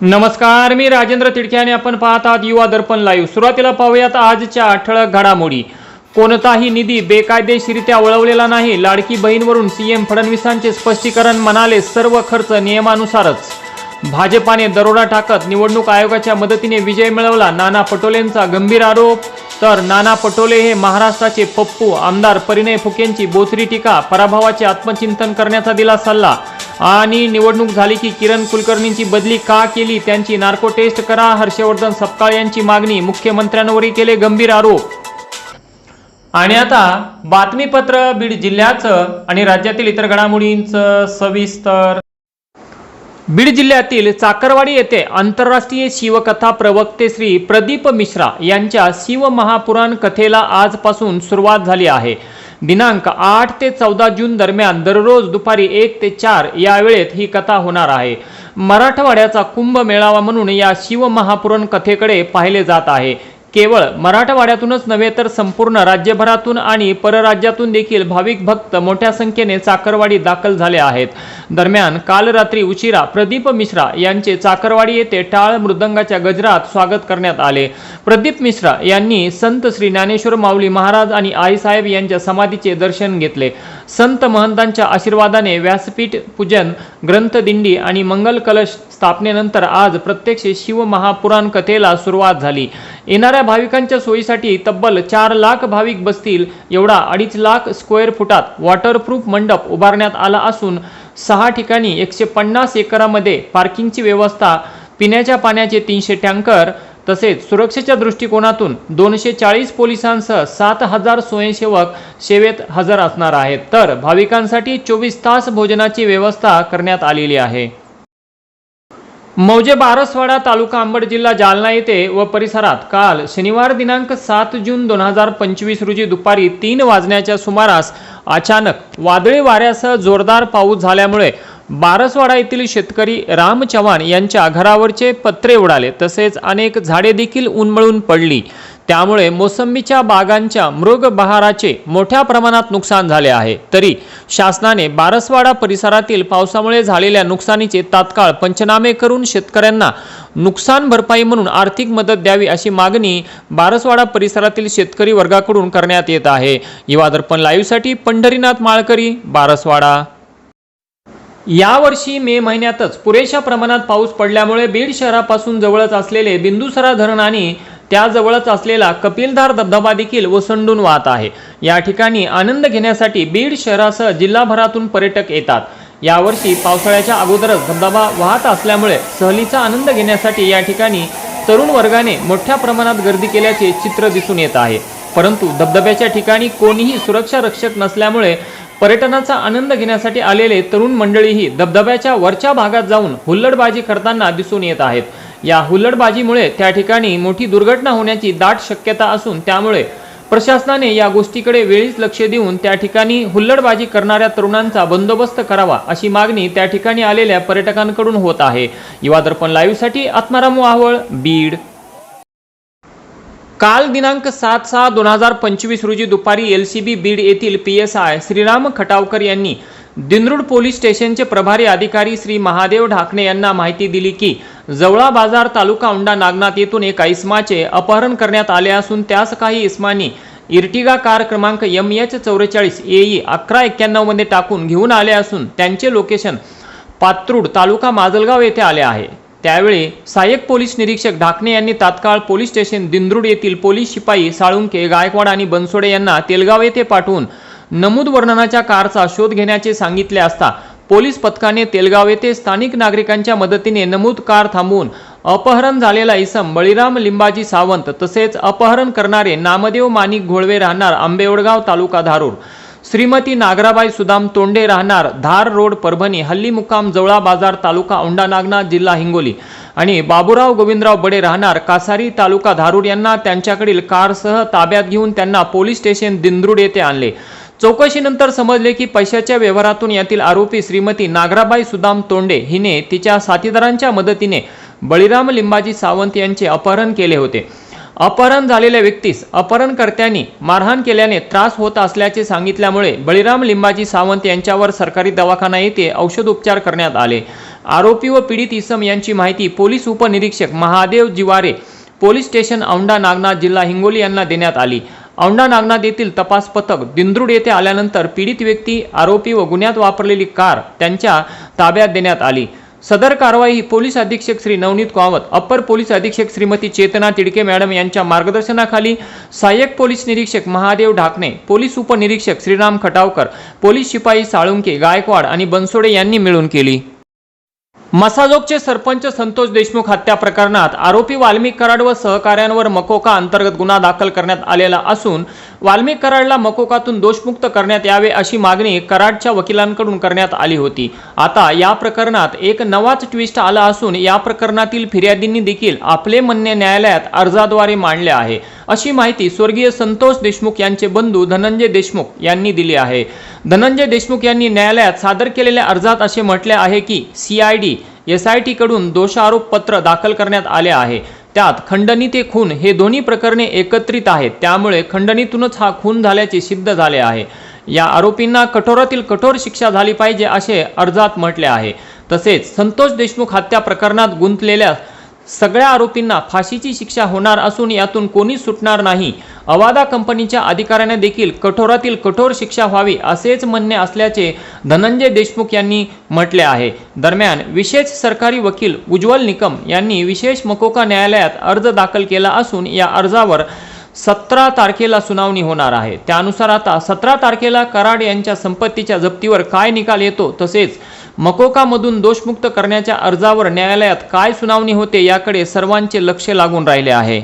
नमस्कार मी राजेंद्र तिडके आणि आपण पाहत आहात युवा दर्पण लाईव्ह सुरुवातीला पाहूयात आजच्या ठळक घडामोडी. कोणताही निधी बेकायदेशीरित्या वळवलेला नाही. लाडकी बहीणवरून सीएम फडणवीसांचे स्पष्टीकरण म्हणाले सर्व खर्च नियमानुसारच. भाजपाने दरोडा टाकत निवडणूक आयोगाच्या मदतीने विजय मिळवला. नाना पटोलेंचा गंभीर आरोप. तर नाना पटोले हे महाराष्ट्राचे पप्पू आमदार परिणय फुकेंची बोचरी टीका पराभवाचे आत्मचिंतन करण्याचा दिला सल्ला. आणि निवडणूक झाली की किरण कुलकर्णींची बदली का केली त्यांची नार्को टेस्ट करा हर्षवर्धन सपकाळ यांची मागणी मुख्यमंत्र्यांवरही केले गंभीर आरोप. आणि आता बातमीपत्र बीड जिल्ह्याचं आणि राज्यातील इतर घडामोडींचं सविस्तर. बीड जिल्ह्यातील चाकरवाडी येथे आंतरराष्ट्रीय शिवकथा प्रवक्ते श्री प्रदीप मिश्रा यांच्या शिवमहापुराण कथेला आजपासून सुरुवात झाली आहे. दिनांक आठ ते चौदा जून दरम्यान दररोज दुपारी एक ते चार या वेळेत ही कथा होणार आहे. मराठवाड्याचा कुंभ मेळावा म्हणून या शिवमहापुरण कथेकडे पाहिले जात आहे. केवळ मराठवाड्यातूनच नव्हे तर संपूर्ण राज्यभरातून आणि परराज्यातून देखील भाविक भक्त मोठ्या संख्येने चाकरवाडी दाखल झाले आहेत. दरम्यान काल रात्री उशिरा प्रदीप मिश्रा यांचे चाकरवाडी येथे टाळ मृदंगाच्या गजरात स्वागत करण्यात आले. प्रदीप मिश्रा यांनी संत श्री ज्ञानेश्वर माऊली महाराज आणि आईसाहेब यांच्या समाधीचे दर्शन घेतले. संत महंतांच्या आशीर्वादाने व्यासपीठ पूजन ग्रंथदिंडी आणि मंगल कलश स्थापनेनंतर आज प्रत्यक्ष शिव महापुराण कथेला सुरुवात झाली. येणाऱ्या भाविकांच्या सोयीसाठी तब्बल चार लाख भाविक बसतील एवढा अडीच लाख स्क्वेअर फुटात वॉटरप्रूफ मंडप उभारण्यात आला असून सहा ठिकाणी एकशे पन्नास एकरामध्ये पार्किंगची व्यवस्था पिण्याच्या पाण्याचे तीनशे टँकर तसेच सुरक्षेच्या दृष्टिकोनातून दोनशे चाळीस पोलिसांसह सात हजार स्वयंसेवक सेवेत हजर असणार आहेत. तर भाविकांसाठी चोवीस तास भोजनाची व्यवस्था करण्यात आलेली आहे. मौजे बारसवाडा तालुका अंबड जिल्हा जालना येथे व परिसरात काल शनिवार दिनांक सात जून दोन हजार पंचवीस रोजी दुपारी तीन वाजण्याच्या सुमारास अचानक वादळी वाऱ्यासह जोरदार पाऊस झाल्यामुळे बारसवाडा येथील शेतकरी राम चव्हाण यांच्या घरावरचे पत्रे उडाले. तसेच अनेक झाडे देखील उन्मळून पडली. त्यामुळे मोसंबीच्या बागांच्या मृग बहाराचे मोठ्या प्रमाणात नुकसान झाले आहे. तरी शासनाने बारसवाडा परिसरातील पावसामुळे झालेल्या नुकसानीचे तात्काळ पंचनामे करून शेतकऱ्यांना नुकसान भरपाई म्हणून आर्थिक मदत द्यावी अशी मागणी बारसवाडा परिसरातील शेतकरी वर्गाकडून करण्यात येत आहे. युवा दर्पण लाईव्हसाठी पंढरीनाथ माळकरी बारसवाडा. यावर्षी मे महिन्यातच पुरेशा प्रमाणात पाऊस पडल्यामुळे बीड शहरापासून जवळच असलेले बिंदुसरा धरण आणि त्याजवळच असलेला कपिलधार धबधबा देखील ओसंडून वाहत आहे. या ठिकाणी आनंद घेण्यासाठी बीड शहरासह जिल्हाभरातून पर्यटक येतात. यावर्षी पावसाळ्याच्या अगोदरच धबधबा वाहत असल्यामुळे सहलीचा आनंद घेण्यासाठी या ठिकाणी तरुण वर्गाने मोठ्या प्रमाणात गर्दी केल्याचे चित्र दिसून येत आहे. परंतु धबधब्याच्या ठिकाणी कोणीही सुरक्षा रक्षक नसल्यामुळे पर्यटनाचा आनंद घेण्यासाठी आलेले तरुण मंडळीही धबधब्याच्या वरच्या भागात जाऊन हुल्लडबाजी करताना दिसून येत आहेत. या हुल्लडबाजीमुळे त्या ठिकाणी मोठी दुर्घटना होण्याची दाट शक्यता असून त्यामुळे प्रशासनाने या गोष्टीकडे वेळीच लक्ष देऊन त्या ठिकाणी हुल्लडबाजी करणाऱ्या तरुणांचा बंदोबस्त करावा अशी मागणी त्या ठिकाणी आलेल्या पर्यटकांकडून होत आहे. युवा दर्पण लाईव्हसाठी आत्माराम वाहवळ बीड. काल दिनांक सात सहा दोन हजार पंचवीस रोजी दुपारी एल सी बी बीड येथील P S I Shriram Khatavkar यांनी दिनरुड पोलीस स्टेशनचे प्रभारी अधिकारी श्री महादेव ढाकणे यांना माहिती दिली की जवळा बाजार तालुका औंढा नागनाथ येथून एका इस्माचे अपहरण करण्यात आले असून त्यास काही इस्मानी इर्टिगा कार क्रमांक एम एच चौवेचाळीस एई अकरा एक्क्याण्णवमध्ये टाकून घेऊन आले असून त्यांचे लोकेशन पात्रूड तालुका माजलगाव येथे आले आहे. त्यावेळी सहाय्यक पोलीस निरीक्षक ढाकणे यांनी तात्काळ पोलीस स्टेशन दिंद्रुड येथील पोलीस शिपाई साळुंके गायकवाड आणि बनसोडे यांना तेलगाव येथे पाठवून नमूद वर्णनाच्या कारचा शोध घेण्याचे सांगितले असता पोलीस पथकाने तेलगाव येथे स्थानिक नागरिकांच्या मदतीने नमूद कार थांबवून अपहरण झालेला इसम बळीराम लिंबाजी सावंत तसेच अपहरण करणारे नामदेव माणिक घोळवे राहणार आंबेवडगाव तालुका धारूर. श्रीमती नागराबाई सुदाम तोंडे राहणार धार रोड परभणी हल्ली मुक्काम जवळा बाजार तालुका औंढा नागनाथ जिल्हा हिंगोली. आणि बाबुराव गोविंदराव बडे राहणार कासारी तालुका धारूर यांना त्यांच्याकडील कारसह ताब्यात घेऊन त्यांना पोलीस स्टेशन दिंद्रुड येथे आणले. चौकशीनंतर समजले की पैशाच्या व्यवहारातून यातील आरोपी श्रीमती नागराबाई सुदाम तोंडे हिने तिच्या साथीदारांच्या मदतीने बळीराम लिंबाजी सावंत यांचे अपहरण केले होते. अपहरण झालेल्या व्यक्तीस अपहरणकर्त्यांनी मारहाण केल्याने त्रास होत असल्याचे सांगितल्यामुळे बळीराम लिंबाजी सावंत यांच्यावर सरकारी दवाखाना येथे औषधोपचार करण्यात आले. आरोपी व पीडित इसम यांची माहिती पोलीस उपनिरीक्षक महादेव जिवारे पोलीस स्टेशन औंढा नागनाथ जिल्हा हिंगोली यांना देण्यात आली. औंढा नागनाथ येथील तपास पथक दिंद्रुड येथे आल्यानंतर पीडित व्यक्ती आरोपी व गुन्ह्यात वापरलेली कार त्यांच्या ताब्यात देण्यात आली. सदर कारवाई पोलीस अधीक्षक श्री नवनीत कावत अप्पर पोलीस अधीक्षक श्रीमती चेतना तिडके मॅडम यांच्या मार्गदर्शनाखाली सहाय्यक पोलीस निरीक्षक महादेव ढाकणे पोलीस उपनिरीक्षक श्रीराम खटावकर पोलीस शिपाई साळुंके गायकवाड आणि बनसोडे यांनी मिळून केली. मसाजोगचे सरपंच संतोष देशमुख हत्या प्रकरणात आरोपी वाल्मिक कराड व सहकाऱ्यांवर मकोका अंतर्गत गुन्हा दाखल करण्यात आलेला असून वाल्मिक कराडला मकोकातून दोषमुक्त करण्यात यावे अशी मागणी कराडच्या वकिलांकडून करण्यात आली होती. आता या प्रकरणात एक नवाच ट्विस्ट आला असून या प्रकरणातील फिर्यादींनी देखील आपले म्हणणे न्यायालयात अर्जाद्वारे मांडले आहे. अशी माहिती स्वर्गीय संतोष देशमुख यांचे बंधू धनंजय देशमुख यांनी दिली आहे. धनंजय देशमुख यांनी न्यायालयात सादर केलेल्या अर्जात असे म्हटले आहे की सीआयडी एस आय टीकडून दोषारोप पत्र दाखल करण्यात आले आहे. त्यात खंडणी ते खून हे दोन्ही प्रकरणे एकत्रित आहेत. त्यामुळे खंडणीतूनच हा खून झाल्याचे सिद्ध झाले आहे. या आरोपींना कठोरातील कठोर शिक्षा झाली पाहिजे असे अर्जात म्हटले आहे. तसेच संतोष देशमुख हत्या प्रकरणात गुंतलेल्या सगळ्या आरोपींना फाशीची शिक्षा होणार असून यातून कोणी सुटणार नाही. अवादा कंपनीच्या अधिकाऱ्याने देखील कठोरातील कठोर शिक्षा व्हावी असेच म्हणणे असल्याचे धनंजय देशमुख यांनी म्हटले आहे. दरम्यान विशेष सरकारी वकील उज्ज्वल निकम यांनी विशेष मकोका न्यायालयात अर्ज दाखल केला असून या अर्जावर सतरा तारखेला सुनावणी होणार आहे. त्यानुसार आता सतरा तारखेला कराड यांच्या संपत्तीच्या जप्तीवर काय निकाल येतो तसेच मकोकामधून दोषमुक्त करण्याच्या अर्जावर न्यायालयात काय सुनावणी होते याकडे सर्वांचे लक्ष लागून राहिले आहे.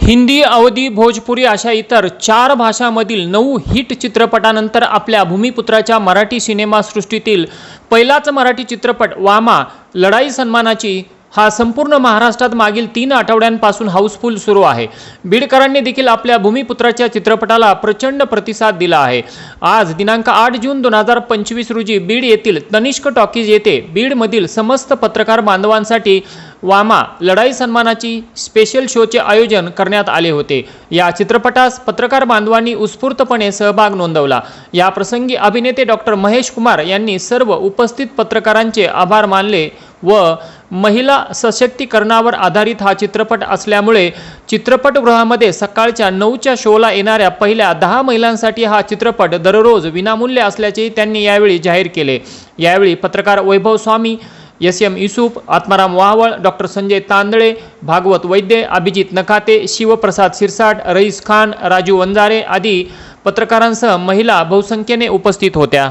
हिंदी अवधी भोजपुरी अशा इतर चार भाषांमधील नऊ हिट चित्रपटानंतर आपल्या भूमिपुत्राच्या मराठी सिनेमासृष्टीतील पहिलाच मराठी चित्रपट वामा लढाई सन्मानाची हा संपूर्ण महाराष्ट्रात मागील तीन आठवड्यांपासून हाऊसफुल सुरू आहे. बीडकरांनी देखील आपल्या भूमिपुत्राच्या चित्रपटाला प्रचंड प्रतिसाद दिला आहे. आज दिनांक आठ जून दोन हजार पंचवीस रोजी बीड येथील तनिष्क टॉकीज येथे बीडमधील समस्त पत्रकार बांधवांसाठी वामा लढाई सन्मानाची स्पेशल शोचे आयोजन करण्यात आले होते. या चित्रपटास पत्रकार बांधवांनी उत्स्फूर्तपणे सहभाग नोंदवला. या प्रसंगी अभिनेते डॉक्टर महेश कुमार यांनी सर्व उपस्थित पत्रकारांचे आभार मानले व महिला सशक्तीकरणावर आधारित हा चित्रपट असल्यामुळे चित्रपटगृहामध्ये सकाळच्या नऊच्या शोला येणाऱ्या पहिल्या दहा महिलांसाठी हा चित्रपट दररोज विनामूल्य असल्याचे त्यांनी यावेळी जाहीर केले. यावेळी पत्रकार Vaibhav Swami S M Yusuf Atmaram Wahwal doctor Sanjay Tandale Bhagwat Vaidya Abhijit Nakate Shivprasad Sirsat Rais Khan Raju Wanjare आदी पत्रकारांसह महिला बहुसंख्येने उपस्थित होत्या.